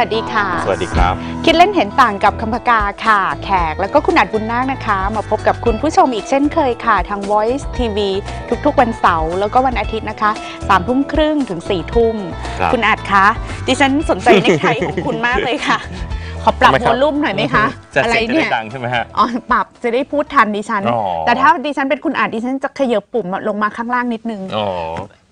วัสดีค่ะ สวัสดีครับ คิดเล่นเห็นต่างกับคำพกาค่ะ แขกแล้วก็คุณอัดบุญนาคนะคะ มาพบกับคุณผู้ชมอีกเช่นเคยค่ะ ทาง Voice TV ทุกๆ วันเสาร์แล้วก็วันอาทิตย์นะคะสามทุ่มครึ่งถึง4ี่ทุ่ม ครับคุณอัดคะดิฉันสนใจในไทของคุณมากเลยค่ะ ขอปรับทำไมควรัอบลลุ่มหน่อยไหมคะ จะอะไรเสียงจะเนี่ได้ย ดังใช่ไหมฮะ อ๋อปรับจะได้พูดทันดิฉัน อ๋อ แต่ถ้าดิฉันเป็นคุณอัดดิฉันจะขยับปุ่มลงมาข้างล่างนิดนึง อ๋อ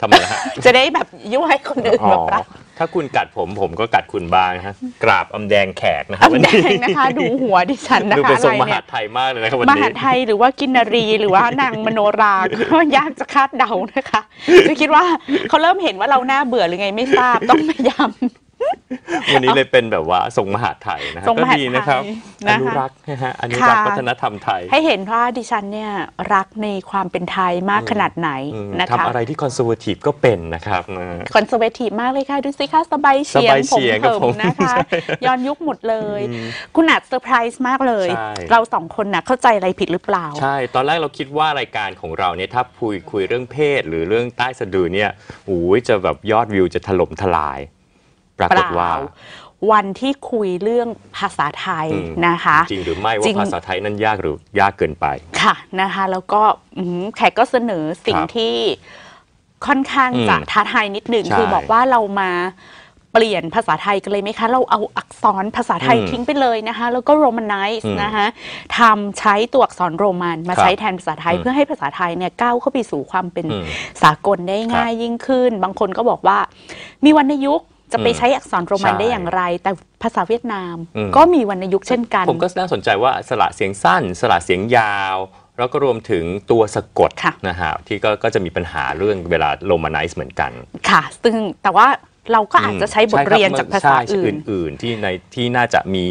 ทำไมล่ะฮะ จะได้แบบยั่วให้คนอื่นอ๋อแบบรับ ถ้าคุณกัดผมผมก็กัดคุณบ้างนะฮะกราบอำแดงแขกนะครับอำแดงนะคะ ดูหัวดิฉันนะดูคะเป็นทรงอะไรมเนี่หายดไทยมากเลยนะครับวันมนี้หาไทยหรือว่ากินนารีหรือว่านางมโนราก็ยากจะคาดเดานะคะจะคิดว่าเขาเริ่มเห็นว่าเราหน้าเบื่อหรือไงไม่ทราบต้องพยายาม วันนี้เลยเป็นแบบว่าทรงมหาดไทยนะฮะทรงก็มหาดไทยดีนะครับนะคะอนุรักษ์นะฮะอนุรักษ์ค่ะวัฒนธรรมไทย ให้เห็นว่าดิฉันเนี่ยรักในความเป็นไทยมากขนาดไหนอืมนะคะทำอะไรที่คอนเซอร์วทีฟก็เป็นนะครับนะ คอนเซอร์เวทีฟมากเลยค่ะ ดูสิคะสบายเฉียงสบายผมเฉียงกับเผิมผมนะคะ ใช่ย้อนยุคหมดเลย อืมคุณอาจเซอร์ไพรส์มากเลย ใช่ เราสองคนน่ะเข้าใจอะไรผิดหรือเปล่า ใช่ ตอนแรกเราคิดว่ารายการของเราเนี่ยถ้าคุยคุยเรื่องเพศ หรือเรื่องใต้สะดือเนี่ยโอ้ยจะแบบยอดวิวจะถล่มทลาย ปรากฏว่าเปล่า วันที่คุยเรื่องภาษาไทยอืมนะคะ จริงหรือไม่จริว่างภาษาไทยนั้นยากหรือยากเกินไป ค่ะนะคะแล้วก็อืมแขกก็เสนอสิ่งครับที่ค่อนข้างอืมจะท้าทายนิดหนึ่งใช่คือบอกว่าเรามาเปลี่ยนภาษาไทยกันเลยไหมคะ เราเอาอักษรภาษาไทยอืมทิ้งไปเลยนะคะ แล้วก็โรม a นไน z ์อืมนะคะทำใช้ตัวอักษรโรมัน มาครับใช้แทนภาษาไทยอืมเพื่อให้ภาษาไทยเนี่ยก้าวเข้าไปสู่ความเป็นอืมสากลได้ง่ายยิ่งขึ้น บางคนก็บอกว่ามีวรรณยุกต์ จะไปอืมใช้อักษรโรมันใช่ได้อย่างไร แต่ภาษาเวียดนามอืมก็มีวรรณยุกต์เช่นกัน ผมก็น่าสนใจว่าสระเสียงสั้น สระเสียงยาว แล้วก็รวมถึงตัวสะกดค่ะนะฮะที่ก็ก็จะมีปัญหาเรื่องเวลาโรมาไนซ์เหมือนกันค่ะ ซึ่งแต่ว่าเราก็อาจจะใช้บทเรียนจากภาษาใช่ครับอื่นอื่น ๆ ที่ในที่น่าจะมี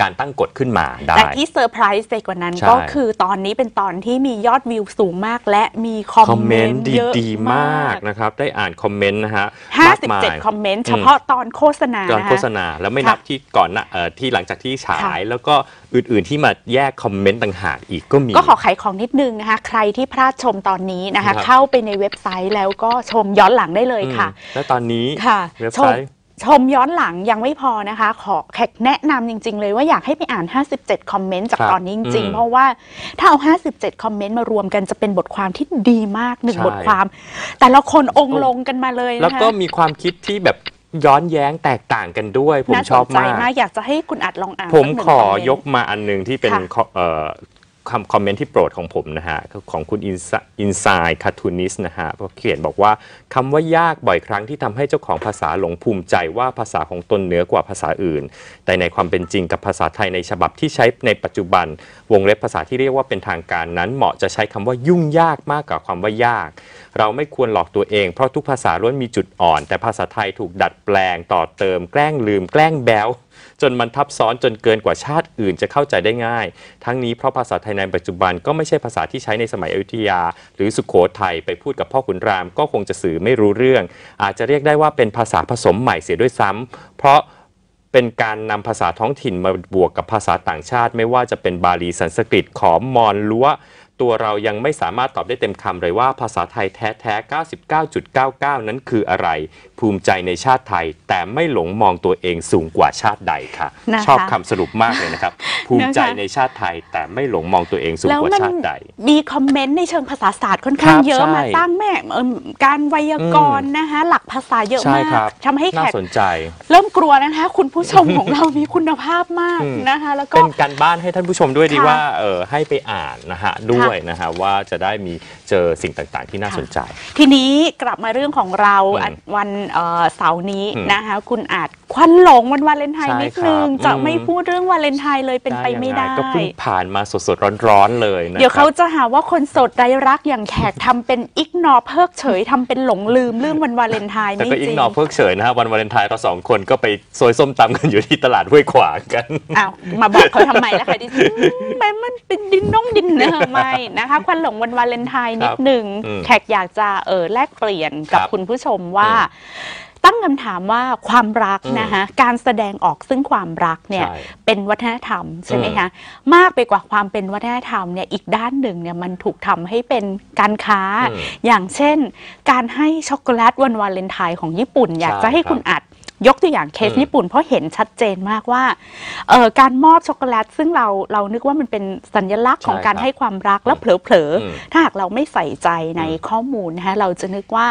การตั้งกฎขึ้นมาได้แต่ที่เซอร์ไพรส์ไปกว่านั้นใช่ ก็คือตอนนี้เป็นตอนที่มียอดวิวสูงมากและมีคอมคอมเมเมนนต์ต์เยอะดีๆ มามากกนะครับ ได้อ่านคอมเมนต์นะฮะห้ามากสิบมายเจ็ดคอมเมนต์ เฉพาะตอนโฆษณาตอนนะโฆษคะ ณาแล้วไม่นับค่ะที่ก่อนหนะเอ่อที่หลังจากที่ฉาย ค่ะ แล้วก็อื่นๆที่มาแยกคอมเมนต์ต่างหากอีกก็มี ก็ขอขายของนิดนึงนะคะ ใครที่พลาดชมตอนนี้นะคะครับเข้าไปในเว็บไซต์แล้วก็ชมย้อนหลังได้เลยค่ะอืมแล้วตอนนี้ค่ะเว็บชไซมต์ ชมย้อนหลังยังไม่พอนะคะ ขอแขกแนะนำจริง ๆ เลยว่าอยากให้ไปอ่าน 57 คอมเมนต์จากครับตอนนี้จริง อืมๆเพราะว่าถ้าเอา 57 คอมเมนต์มารวมกันจะเป็นบทความที่ดีมากหนึ่งใช่ บทความ แต่ละคนองค์ลงกันมาเลยนะคะแล้วก็มีความคิดที่แบบย้อนแย้งแตกต่างกันด้วย ผมน่าชสอบนใจมาก มาก อยากจะให้คุณอัดลองอ่านผมสักหนึ่งขอคมเมนต์ ยกมาอันหนึ่งที่เป็นค่ะ ข้อเอ่อ คำคอมเมนต์ที่โปรดของผมนะฮะ ของคุณอินไซด์คาทูนิสนะฮะเขาเขียนบอกว่าคำว่ายากบ่อยครั้งที่ทำให้เจ้าของภาษาหลงภูมิใจว่าภาษาของตนเหนือกว่าภาษาอื่น แต่ในความเป็นจริงกับภาษาไทยในฉบับที่ใช้ในปัจจุบัน วงเล็บภาษาที่เรียกว่าเป็นทางการนั้น เหมาะจะใช้คำว่ายุ่งยากมากกว่าความว่ายาก เราไม่ควรหลอกตัวเองเพราะทุกภาษาล้วนมีจุดอ่อน แต่ภาษาไทยถูกดัดแปลงต่อเติมแกล้งลืมแกล้งแบว จนมันทับซ้อนจนเกินกว่าชาติอื่นจะเข้าใจได้ง่าย ทั้งนี้เพราะภาษาไทยในปัจจุบันก็ไม่ใช่ภาษาที่ใช้ในสมัยอยุธยา หรือสุโขทัยไปพูดกับพ่อขุนราม ก็คงจะสื่อไม่รู้เรื่อง อาจจะเรียกได้ว่าเป็นภาษาผสมใหม่เสียด้วยซ้ำเพราะเป็นการนำภาษาท้องถิ่นมาบวกกับภาษาต่างชาติ ไม่ว่าจะเป็นบาลีสันสกฤตขอมมอญลัว ตัวเรายังไม่สามารถตอบได้เต็มคำเลยว่าภาษาไทยแท้ๆ 99.99 นั้นคืออะไร ภูมิใจในชาติไทย แต่ไม่หลงมองตัวเองสูงกว่าชาติใดค่ะ นะคะชอบคำสรุปมากเลยนะครับ ภูมิใจในชาติไทย แต่ไม่หลงมองตัวเองสูงแล้วกว่ามันชาติใด มีคอมเมนต์ในเชิงภาษาศาสตร์ค่อนข้างครับเยอะใช่มาตั้งแม่เอิ่มการไวยากรณ์นะคะ หลักภาษาเยอะใช่มากครับ ทำให้แขน่ากสนใจ เริ่มกลัวนะคะ คุณผู้ชมของเรามีคุณภาพมากอืม นะคะ แล้วก็ เป็นการบ้านให้ท่านผู้ชมด้วยดีค่ะว่าเออให้ไปอ่านนะฮะด้วยนะฮะว่าจะได้มีเจอสิ่งต่างๆ ที่น่าสนใจ ทีนี้กลับมาเรื่องของเราอืมอันวันเอ่อเสาร์นี้อืมนะคะคุณอาจ ควันหลงวันวาเลนไทน์ใช่นิดนึงครับจะอืมไม่พูดเรื่องวาเลนไทน์เลยเป็นไปไม่ได้ยังงก็เพิ่งผ่านมาสดๆร้อนๆเลยนะเดี๋ยวคเขารับจะหาว่าคนโสดไร้รักอย่างแขกทำเป็นอิกนอเพิกเฉยทำเป็นหลงลืมเรื่องวันวาเลนไทน์แต่ไม่ก็จอิริงงนอเพิกเฉยนะฮะวันวาเลนไทน์เราสองคนก็ไปซอยส้มตำกันอยู่ที่ตลาดห้วยขวางกันอ้าวมาบอกเขาทำไมล่ะคะดิฉันมันมันเป็นดินน้องดินเนอร์ไม่นะคะควันหลงวันวาเลนไทน์นิดหนึ่งอืมแขกอยากจะเออแลกเปลี่ยนกับครับคุณผู้ชมว่า ตั้งคำถามว่าความรักอืมนะคะการแสดงออกซึ่งความรักเนี่ยใช่เป็นวัฒนธรรมใช่ไหมอืมคะมากไปกว่าความเป็นวัฒนธรรมเนี่ยอีกด้านหนึ่งเนี่ยมันถูกทำให้เป็นการค้าอืมอย่างเช่น การให้ช็อกโกแลตวันวาเลนไทน์ของญี่ปุ่น อยากใช่จะให้ครับคุณอัด ยกตัวอย่างเคสอืมญี่ปุ่นเพราะเห็นชัดเจนมากว่าเอ่อการมอบช็อกโกแลต ซึ่งเราเรานึกว่ามันเป็นสัญลักษณ์ของการให้ความรักแล้วเผลออืมๆถ้าหากเราไม่ใส่ใจในข้อมูลนะคะเราจะนึกว่า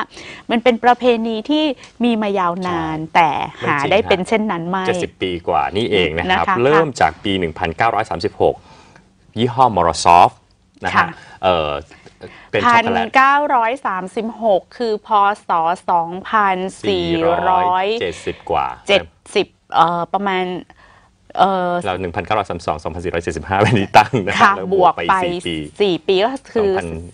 มันเป็นประเพณีที่มีมายาวนานแต่หาได้เป็นเช่นนั้นไม่70 ปีกว่านี่เองนะครับนะคะเริ่มจากปี 1936 ยี่ห้อมอรซอฟนะค่ะฮะ เออเป็นช็พัอกนโกแลต เก้าร้อยสามสิบหกคือพศสองพันสี่ร้อย470 กว่าเจ็ดสิบเอ่อประมาณเอ่อเรา1932 2475เป็นที่ตั้งนะค่ะแล้วบวกไป4ปีสี่ปีก็คือ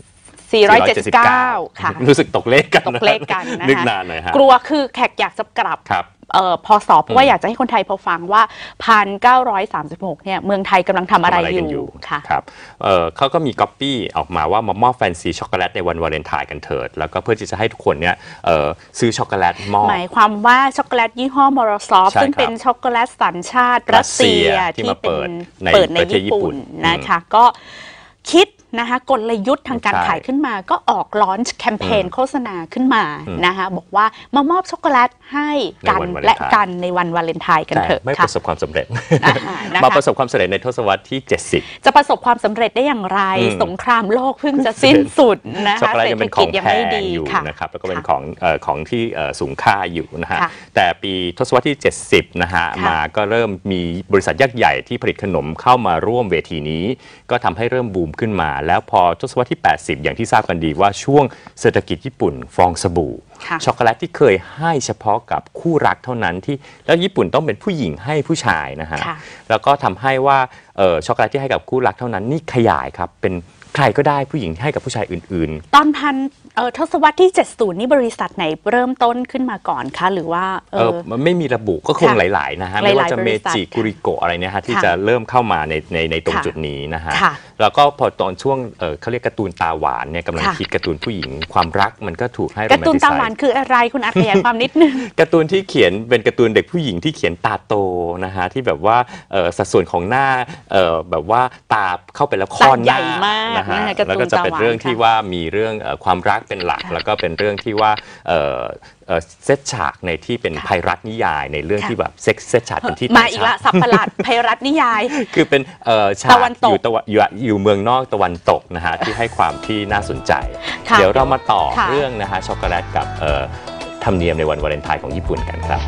2,000สี่ร้อยเจ็ดสิบเก้าค่ะ รู้สึกตกเลขกันตกเลขกันนะคะ นึกนานหน่อยฮะ กลัวคือแขกอยากจะกลับ ครับเอ่อ พศเพราะว่าอืมอยากจะให้คนไทยพอฟังว่าพันเก้าร้อยสามสิบหกเนี่ยเมืองไทยกำลังทำอะไรทำอกันยู่ค่ะครับเอ่อเขาก็มีก๊อปปี้ออกมาว่ามามอบแฟนซีช็อกโกแลตในวันวาเลนไทน์กันเถิด แล้วก็เพื่อที่จะให้ทุกคนเนี่ยเอ่อซื้อช็อกโกแลตมอบหมายความว่าช็อกโกแลตยี่ห้อมอร์ซอฟใช่ซึ่งครับเป็นช็อกโกแลตสัญชาติรัสเซียรัสเซียที่ที่มาเป็นเปิดในเปิดในประเทศญี่ปุ่นญี่ปุ่นนะคะก็คิด นะคะกลยุทธ์ทางการใช่ขายขึ้นมา ก็ออกลอนช์แคมเปญอืมโฆษณาขึ้นมาอืมนะคะบอกว่ามามอบช็อกโกแลตให้กันในวันวาเลนไทน์และกันในวันวาเลนไทน์กันแต่เถอะไม่ปค่ะระสบความสำเร็จนะคะนะคะมาประสบความสำเร็จในทศวรรษที่ 70 จะประสบความสำเร็จได้อย่างไรอืมสงครามโลกเพิ่งจะสิ้นสุดนะช็อกคะโกแลตเศรยังษฐเป็นขกิอจงยังแพไม่งดีอยู่ค่ะนะครับแล้วก็เป็นค่ะของเอ่อของที่เอ่อสูงค่าอยู่นะฮะค่ะแต่ปีทศวรรษที่ 70นะฮะค่ะมาก็เริ่มมีบริษัทยักษ์ใหญ่ที่ผลิตขนมเข้ามาร่วมเวทีนี้ ก็ทำให้เริ่มบูมขึ้นมาแล้วพอทศวรรษที่ 80 อย่างที่ทราบกันดีว่าช่วงเศรษฐกิจญี่ปุ่นฟองสบู่ค่ะช็อกโกแลตที่เคยให้เฉพาะกับคู่รักเท่านั้นที่แล้วญี่ปุ่นต้องเป็นผู้หญิงให้ผู้ชายนะฮะค่ะแล้วก็ทำให้ว่าเอ่อช็อกโกแลตที่ให้กับคู่รักเท่านั้นนี่ขยายครับเป็นใครก็ได้ผู้หญิงให้กับผู้ชายอื่น ๆ ตอนพันเอ่อทศวรรษที่ 70 นี่บริษัทไหนเริ่มต้นขึ้นมาก่อนคะหรือว่าเอเอออมันไม่มีระบุก็คงค่ะหลาย ๆ นะฮะหลายๆไม่ว่าจะบเมริษัทจิค่ะกุริโกะอะไรเนี่ยฮะที่ค่ะจะเริ่มเข้ามาในในในตรงค่ะจุดนี้นะฮะค่ะ แล้วก็พอตอนช่วงเออเขาเรียกการ์ตูนตาหวานเนี่ยกำลังค่ะ คิดการ์ตูนผู้หญิงความรักมันก็ถูกให้ การ์ตูน romanticise ตาหวานคืออะไรคุณอาขยายความนิดนึง การ์ตูนที่เขียนเป็นการ์ตูนเด็กผู้หญิงที่เขียนตาโตนะฮะที่แบบว่าเอ่อสัดส่วนของหน้าเอ่อแบบว่าตาเข้าไปแล้วค่อนหตาใหญ่น้ามากนะฮะนะคะการ์ตูนแล้วก็จะเป็นตาหวานเรื่องที่ค่ะว่ามีเรื่องเอ่อความรักเป็นหลักค่ะแล้วก็เป็นเรื่องที่ว่าเอ่อเอ่อเซตฉากในที่เป็นค่ะไพรัตนิยายในเรื่องค่ะ ที่แบบเซ็กเซตฉากเป็นที่มาต่างอีกชาละติ สับประหลาดไพรัตนิยาย คือเป็นเอ่อฉากตะวันตกอยู่ตะวันอยู่อยู่เมืองนอกตะวันตกนะฮะที่ให้ความที่น่าสนใจ ค่ะเดี๋ยวเรามาต่อค่ะ เรื่องนะฮะช็อกโกแลตกับเอ่อธรรมเนียมในวันวาเลนไทน์ของญี่ปุ่นกันครับ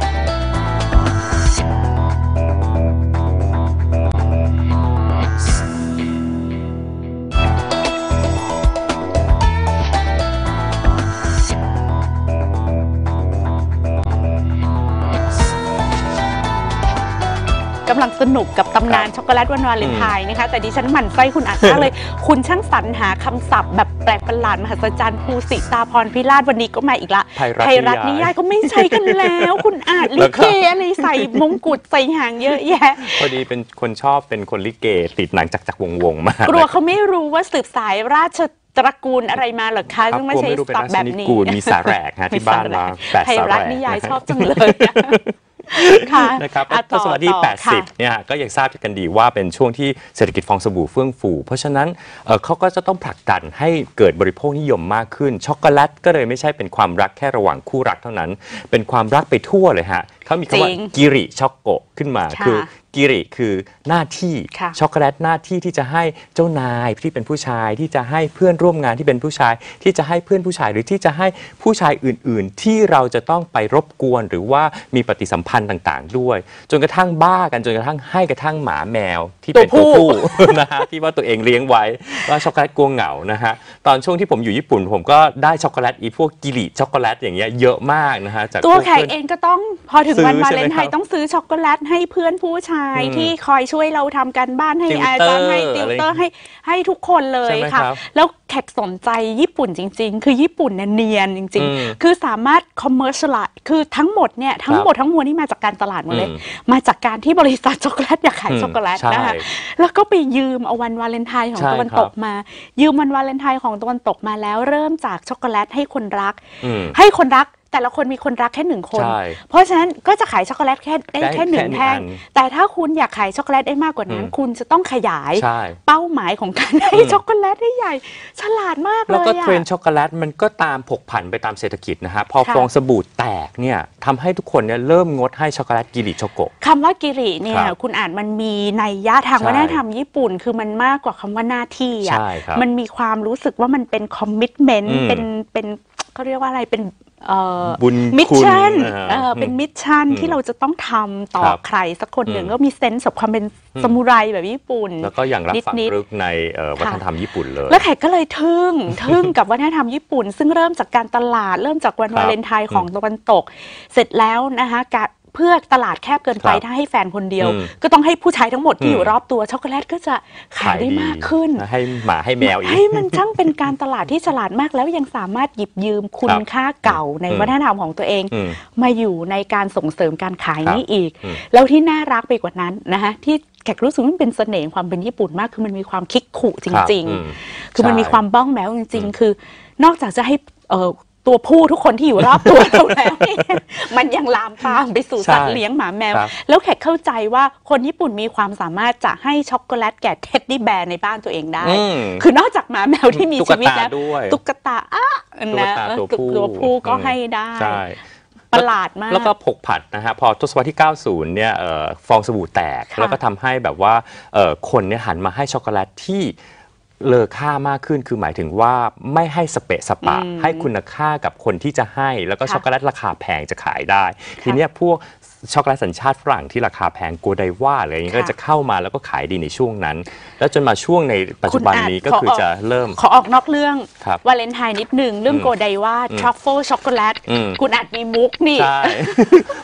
ลังสนุกกับตำนานช็อกโกแลตวันวาเลนไทน์นะคะ แต่ดิฉันหมั่นไส้คุณอาจมากเลย คุณช่างสรรหาคำศัพท์แบบแปลกประหลาดมหัศจรรย์ภูสิตาพรพิราชวันนี้ก็มาอีกละไพรัตนิยายนิยายก็ไม่ใช่กันแล้ว คุณอาจแล้ลิวก็เกอะไรใส่มงกุฎใส่หางเยอะแยะ พอดีเป็นคนชอบเป็นคนลิเกติดหนังจักรจักรวงศ์วงศ์มากกลัวเขาไม่รู้ว่าสืบสายราชตระกูลอะไรมาเหรอคะครับซึ่งไม่กลัวใช่ไม่รู้เป็นศัพราท์ชแบบนินี้กูลมีสาแหรกฮะที่บ้านมาแปดไทยสาแหรรัฐกนิยายชอบจังเลย ค่ะนะครับอะทต่อศวรรษที่ ต่อค่ะ 80 เนี่ยก็ยังทราบกันดีว่าเป็นช่วงที่เศรษฐกิจฟองสบู่เฟื่องฟู เพราะฉะนั้นเอ่อเขาก็จะต้องผลักดันให้เกิดบริโภคนิยมมากขึ้น ช็อกโกแลตก็เลยไม่ใช่เป็นความรักแค่ระหว่างคู่รักเท่านั้น เป็นความรักไปทั่วเลยฮะเขามีคำว่าจริงกิริช็อกโกขึ้นมาค่ะคือกิริคือหน้าที่ค่ะช็อกโกแลตหน้าที่ที่จะให้เจ้านายที่เป็นผู้ชายที่จะให้เพื่อนร่วมงานที่เป็นผู้ชาย ที่จะให้เพื่อนผู้ชายหรือที่จะให้ผู้ชายอื่น ๆ ที่เราจะต้องไปรบกวนหรือว่ามีปฏิสัมพันธ์ต่างๆ ด้วย จนกระทั่งบ้ากันจนกระทั่งให้กระทั่งหมาแมวที่เป็นตัตัววผู้ผู้นะฮะที่ว่าตัวเองเลี้ยงไว้ว่าช็อกโกแลตกลัวเหงานะฮะตอนช่วงที่ผมอยู่ญี่ปุ่น ผมก็ได้ช็อกโกแลตอีพวกกิริช็อกโกแลตอย่างเงี้ยเยอะมากนะฮะจากตัวพกแขกพื่นเองก็ต้องพอถึงซื้อวันวาเลนใช่ไหมไทครัน์บต้องซื้อช็อกโกแลตให้เพื่อนผู้ชายอืมที่คอยช่วยเราทำการบ้านให้ติวอาจารย์ให้เตอร์ติวเตออะไรร์ให้ให้ทุกคนเลยใช่ไหมค่ะครับแล้วแขกสนใจญี่ปุ่นจริง ๆ คือญี่ปุ่นเนี่ยเนียนจริงอืมๆคือสามารถ commercialize คือทั้งหมดเนี่ยทั้งหมดทั้งมวลนี่มาจากการตลาดหมดเลยอืมมาจากการที่บริษัทช็อกโกแลตอยากขายอืมช็อกโกแลตใช่นะคะแล้วก็ไปยืมเอาวันวาเลนไทน์ของใช่ตะวันครับตกมา ยืมวันวาเลนไทน์ของตะวันตกมาแล้วเริ่มจากช็อกโกแลตให้คนรักอืมให้คนรัก แต่ละคนมีคนรักแค่หนึ่งคน ใช่ เพราะฉะนั้นก็จะขายช็อกโกแลตแค่ได้ได้แค่หนึ่งแค่หนึ่งแท่ง อันแต่ถ้าคุณอยากขายช็อกโกแลตได้มากกว่านั้น อืม คุณจะต้องขยายใช่ เป้าหมายของการให้อืมช็อกโกแลตได้ใหญ่ ฉลาดมากเลยแล้วก็อะเทรนด์ช็อกโกแลตมันก็ตามผกผันไปตามเศรษฐกิจนะฮะ พอค่ะ ฟองสบู่แตกเนี่ยทำให้ทุกคนเนี่ยเริ่มงดให้ช็อกโกแลตกิริโชโกะ คำว่ากิริเนี่ยครับคุณอ่านมันมีในยยะทางใช่วัฒนธรรมญี่ปุ่น คือมันมากกว่าคำว่าหน้าที่อะใช่ครับมันมีความรู้สึกว่ามันเป็นคอมมิชเมนอืต์มเป็นเป็นเขาเรียกว่าอะไรเป็นเอ่อ บุญมิชคุณชั่นนะฮะเออเป็นมิชชั่นอืมที่เราจะต้องทำต่อครับใครสักคนหนึ่งอืมก็มีเซนส์ของความเป็นอืมซามูไรแบบญี่ปุ่น แล้วก็อย่างรับฝังนิดๆลึกในเอ่อวัฒนธรรมญี่ปุ่นเลย แล้วแขกก็เลยทึ่งทึ่งกับวัฒนธรรมญี่ปุ่น ซึ่งเริ่มจากการตลาดเริ่มจากวันครับวาเลนไทน์ของตะวันตก เสร็จแล้วนะคะการ เพื่อตลาดแคบเกินไปครับถ้าให้แฟนคนเดียวอืมก็ต้องให้ผู้ชายทั้งหมดที่อืมอยู่รอบตัวช็อกโกแลตก็จะขายได้มากขึ้น ให้หมาให้แมวอีกให้มันช่างเป็นการตลาดที่ฉลาดมากแล้วยังสามารถหยิบยืมคุณครับค่าเก่าในอืมวัฒนธรรมของตัวเองอืมมาอยู่ในการส่งเสริมการขายครับนี้อีกอืมแล้วที่น่ารักไปกว่านั้นนะคะที่แขกรู้สึกว่ามันเป็นเสน่ห์ของความเป็นญี่ปุ่นมาก คือมันมีความคิกขู่จครับริงอืมๆคือมันใช่มีความบ้องแมวจริงอืมๆคือ นอกจากจะให้เอ่อ ตัวผู้ทุกคนที่อยู่รอบตัวเราแล้วเนี่ยมันยังลามปามไปสู่สัตว์เลี้ยงหมาแมวครับแล้วแขกเข้าใจว่าคนญี่ปุ่นมีความสามารถจะให้ช็อกโกแลตแก่เท็ดดี้แบร์ในบ้านตัวเองได้อืมคือนอกจากหมาแมวที่มีตุ๊กชีวิตตาแล้วด้วยตุ๊กตาอะตุ๊กนะตาเออตัวผู้ตัวผู้ก็อืมให้ได้ใช่ประหลาดมาก แล้วก็ผกผัดนะฮะพอทศวรรษที่ 90 เนี่ยเอ่อฟองสบู่แตกค่ะแล้วก็ทำให้แบบว่าเอ่อคนเนี่ยหันมาให้ช็อกโกแลตที่ เลอค่ามากขึ้นคือหมายถึงว่าไม่ให้สเปะสปะอืมให้คุณค่ากับคนที่จะให้ แล้วก็ค่ะช็อกโกแลตราคาแพงจะขายได้ ทีเนี้ยพวก ช็อกโกแลตสัญชาติฝรั่งที่ราคาแพงโกไดว่าอะไรอย่างเงี้ยค่ะก็จะเข้ามาแล้วก็ขายดีในช่วงนั้น แล้วจนมาช่วงในปัจจุบันนี้ก็คือจะเริ่ม ขอออกนอกเรื่องครับวาเลนไทน์นิดหนึ่งเรื่องอืมโกไดว่าอืมทรัฟเฟิลช็อกโกแลตอืมคุณอาจมีมุกนี่ใช่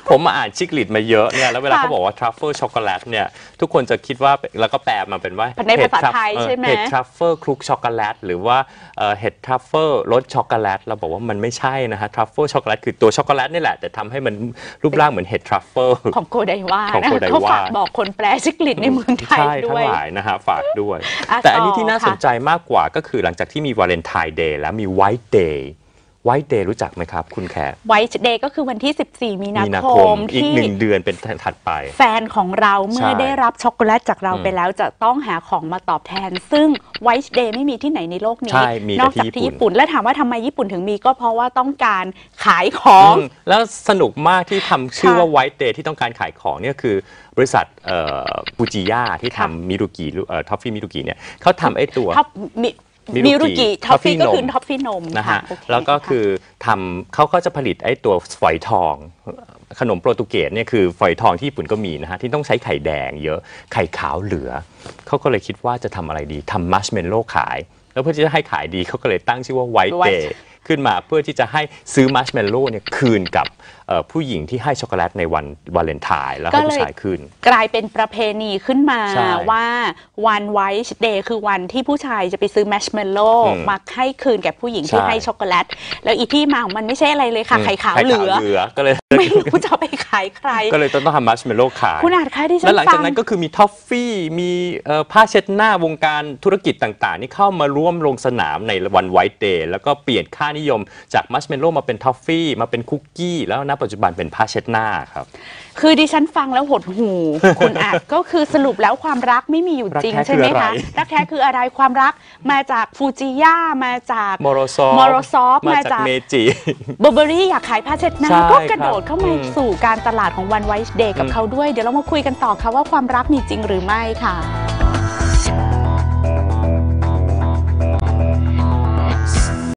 ผมมาอ่านชิคลิตมาเยอะเนี่ยแล้วเวลาค่ะเขาบอกว่าทรัฟเฟิลช็อกโกแลตเนี่ยทุกคนจะคิดว่าแล้วก็แปลมาเป็นว่าในภาษาเห็ดไทยเอ่อใช่ไหมเห็ดทรัฟเฟิลคลุกช็อกโกแลตหรือว่าเอ่อเห็ดทรัฟเฟิลรสช็อกโกแลตเราบอกว่ามันไม่ใช่นะฮะทรัฟเฟิลช็อกโกแลตคือตัวช็อกโกแลตนี่แหละแต่ทำให้มันรูปร่างเหมือนเห็ดทรัฟเฟิลของโกไดว่าของนะโกไดว่าเขาฝากบอกคนแปลชิกลิตในเมืองไทยใช่ด้ทั้วงยหลายนะฮะฝากด้วยอะแต่อันนี้ต่อที่น่าค่ะสนใจมากกว่าก็คือหลังจากที่มีวาเลนไทน์เดย์แล้วมีไวท์เดย์ ไวท์เดย์รู้จักไหมครับ คุณแขกไวท์เดย์ก็คือวันที่ 14 มีนามีนาคคมมอีกที่หนึ่งเดือนเป็นถัดไป แฟนของเราเมื่อใช่ได้รับช็อกโกแลตจากเราอืมไปแล้วจะต้องหาของมาตอบแทน ซึ่งไวท์เดย์ไม่มีที่ไหนในโลกนี้ ใช่มีแต่นอกจากที่ที่ญี่ญี่ปุ่ปุ่นนและถามว่าทำไมญี่ปุ่นถึงมีก็เพราะว่าต้องการขายของ อืมแล้วสนุกมากที่ทำชื่อค่ะว่า White Day ที่ต้องการขายของเนี่ยคือบริษัทฟูจิยาที่ค่ะทำมิรุกิท็อฟฟี่มิรุกิเนี่ยเขาทำไอ้ตัว ท็อปมิ มิมิรุรุกิกิท็อฟฟี่ Toffee ก็คือนมท็อฟฟี่นมนะค่ฮะโเแล้วก็คือทำเขาก็จะผลิตไอ้ตัวฝอยทองขนมโปรตุเกสเนี่ยคือฝอยทองที่ญี่ปุ่นก็มีนะฮะที่ต้องใช้ไข่แดงเยอะไข่ขาวเหลือ เขาก็เลยคิดว่าจะทำอะไรดีทำมัชเมลโล่ขาย แล้วเพื่อที่จะให้ขายดีเขาก็เลยตั้งชื่อว่า White White Day ขึ้นมาเพื่อที่จะให้ซื้อมัชเมลโล่เนี่ยคืนกับเอ่อ ผู้หญิงที่ให้ช็อกโกแลตในวันวาเลนไทน์แล้วให้ก็เลยผู้ชายคืนกลายเป็นประเพณีขึ้นมาใช่ว่าวันไวท์เดย์คือวันที่ผู้ชายจะไปซื้อแมชเมลโล่อืมมาให้คืนแก่ผู้หญิงที่ใช่ให้ช็อกโกแลต แล้วอีที่มาของมันไม่ใช่อะไรเลยค่ะไข่ขาวเหลือเหลือก็เลยไม่รู้จะเอาไปขายใคร ก็เลยต้องทำมัชเมลโล่ขายคุณอาจคะที่ฉัแล้วนหลังฟัจากงนั้นก็คือมีท็อฟฟี่มีเอ่อผ้าเช็ดหน้าวงการธุรกิจต่างๆ นี่เข้ามาร่วมลงสนามในวันไวท์เดย์แล้วก็เปลี่ยนค่านิยมจากมัชเมลโล่มาเป็นท็อฟฟี่มาเป็นคุกกี้แล้วณปัจจุบันเป็นผ้าเช็ดหน้าครับ คือดิฉันฟังแล้วหดหูคุณอาจ ก็คือสรุปแล้วความรักไม่มีอยู่จริงรักแท้ใช่ไหมคืออะไรคะรักแท้คืออะไรความรักมาจากฟูจิยามาจากมอโรซอฟ Morosoft มามาจาจากกเมจิเบอร์เบอรี่อยากขายผ้าเช็ดหน้าใช่ก็กระโดดครับเข้ามาอืมสู่การตลาดของวันไวท์เดย์กับอืมเขาด้วย เดี๋ยวเรามาคุยกันต่อค่ะว่าความรักมีจริงหรือไม่ค่ะ